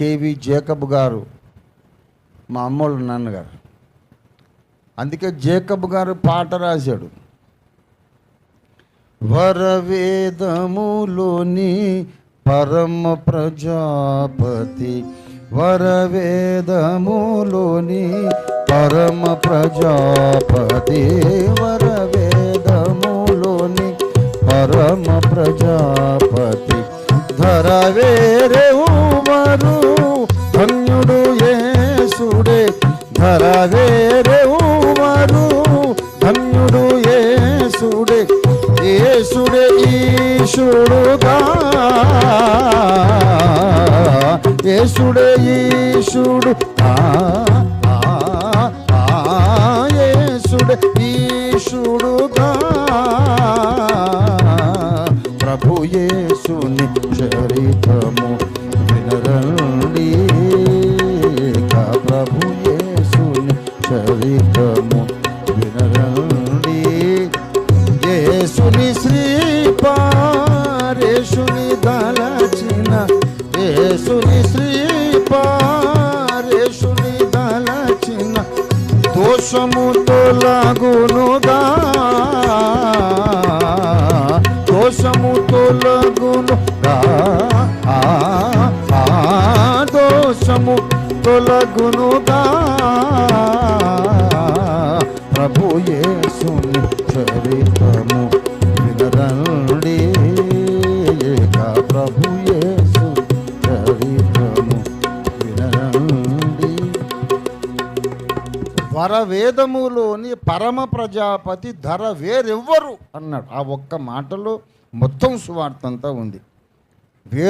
KV Jacob గారు మా అమ్మోళ్ళు నాన్నగారు. అందుకే జేకబ్ గారు పాట రాశాడు. వరవేదములోని పరమ ప్రజాపతి వరవేదములోని పరమ ప్రజాపతి వరవేదములోని పరమ ప్రజాపతి. ధరవేరే ధర వేరే ఉమరు ధన్యుడు ఏసుడే ఏసుడే ఈశుడుగా. ఏసుడే ఈశుడు ఏసుడే ఈశుడుగా. ప్రభు ఏసుని చరితము యేసుని శ్రీపారేషుని దళచిన దోషము తొలగునుగా దోషము తొలగునుగా ఆ, ఆ, దోషము తొలగునుగా ప్రభు యేసుని చరితము. వరవేదములోని పరమ ప్రజాపతి ధర వేరెవ్వరు అన్నాడు. ఆ ఒక్క మాటలో మొత్తం సువార్త అంతా ఉంది. వే